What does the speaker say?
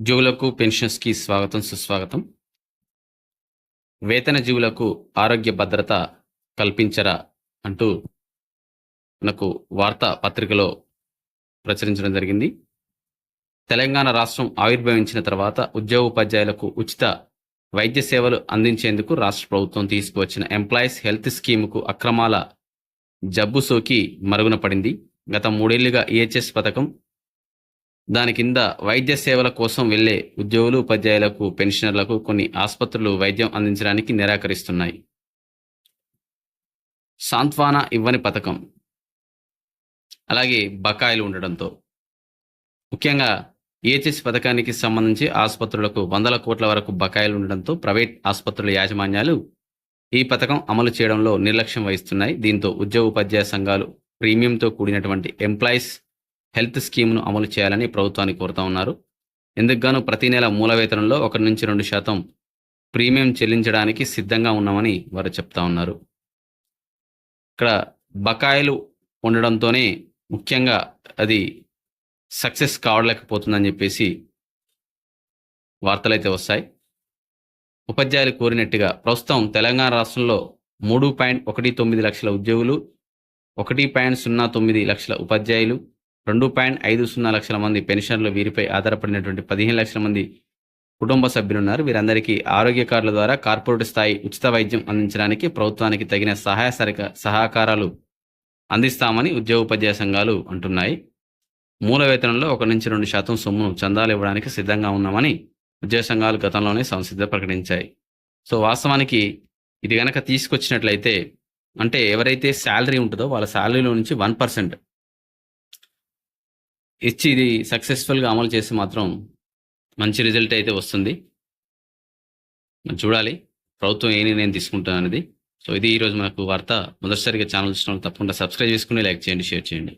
జీవులకు పెన్షన్స్కి స్వాగతం సుస్వాగతం. వేతన జీవులకు ఆరోగ్య భద్రత కల్పించరా అంటూ మనకు వార్తా పత్రికలో ప్రచురించడం జరిగింది. తెలంగాణ రాష్ట్రం ఆవిర్భవించిన తర్వాత ఉద్యోగ ఉపాధ్యాయులకు ఉచిత వైద్య సేవలు అందించేందుకు రాష్ట్ర ప్రభుత్వం తీసుకువచ్చిన ఎంప్లాయీస్ హెల్త్ స్కీముకు అక్రమాల జబ్బు సోకి మరుగున పడింది. గత మూడేళ్ళుగా ఈహెచ్ఎస్ పథకం దాని కింద వైద్య సేవల కోసం వెళ్ళే ఉద్యోగులు ఉపాధ్యాయులకు పెన్షనర్లకు కొన్ని ఆసుపత్రులు వైద్యం అందించడానికి నిరాకరిస్తున్నాయి. సాంత్వాన ఇవ్వని పథకం. అలాగే బకాయిలు ఉండడంతో. ముఖ్యంగా ఏచెస్ పథకానికి సంబంధించి ఆసుపత్రులకు వందల కోట్ల వరకు బకాయిలు ఉండడంతో ప్రైవేట్ ఆసుపత్రుల యాజమాన్యాలు ఈ పథకం అమలు చేయడంలో నిర్లక్ష్యం వహిస్తున్నాయి. దీంతో ఉద్యోగ ఉపాధ్యాయ సంఘాలు ప్రీమియంతో కూడినటువంటి ఎంప్లాయీస్ హెల్త్ స్కీమ్ను అమలు చేయాలని ప్రభుత్వాన్ని కోరుతా ఉన్నారు. ఎందుకుగాను ప్రతి నెల మూల వేతనంలో ఒకటి నుంచి రెండు శాతం ప్రీమియం చెల్లించడానికి సిద్ధంగా ఉన్నామని వారు చెప్తా ఉన్నారు. ఇక్కడ బకాయిలు ఉండడంతోనే ముఖ్యంగా అది సక్సెస్ కావలేకపోతుందని చెప్పేసి వార్తలైతే వస్తాయి. ఉపాధ్యాయులు కోరినట్టుగా ప్రస్తుతం తెలంగాణ రాష్ట్రంలో మూడు పాయింట్ ఒకటి తొమ్మిది లక్షల ఉద్యోగులు ఒకటి పాయింట్ సున్నా తొమ్మిది లక్షల ఉపాధ్యాయులు రెండు పాయింట్ ఐదు సున్నా లక్షల మంది పెన్షన్లు వీరిపై ఆధారపడినటువంటి పదిహేను లక్షల మంది కుటుంబ సభ్యులు ఉన్నారు వీరందరికీ ఆరోగ్య కార్డుల ద్వారా కార్పొరేట్ స్థాయి ఉచిత వైద్యం అందించడానికి ప్రభుత్వానికి తగిన సహాయ సరిక సహకారాలు అందిస్తామని ఉద్యోగోపాధ్యాయ సంఘాలు అంటున్నాయి. మూల వేతనంలో ఒక నుంచి రెండు శాతం సొమ్మును చందాలు ఇవ్వడానికి సిద్ధంగా ఉన్నామని ఉద్యోగ సంఘాలు గతంలోనే సంసిద్ధ ప్రకటించాయి. సో వాస్తవానికి ఇది కనుక తీసుకొచ్చినట్లయితే అంటే ఎవరైతే శాలరీ ఉంటుందో వాళ్ళ శాలరీలో నుంచి వన్ పర్సెంట్ ఇచ్చి ఇది సక్సెస్ఫుల్గా అమలు చేసి మాత్రం మంచి రిజల్ట్ అయితే వస్తుంది. మనం చూడాలి ప్రభుత్వం ఏ నిర్ణయం తీసుకుంటుంది అనేది సో ఇది ఈరోజు మనకు వార్త మొదటిసారిగా ఛానల్ చూసిన వాళ్ళు తప్పకుండా సబ్స్క్రైబ్ చేసుకుని లైక్ చేయండి షేర్ చేయండి.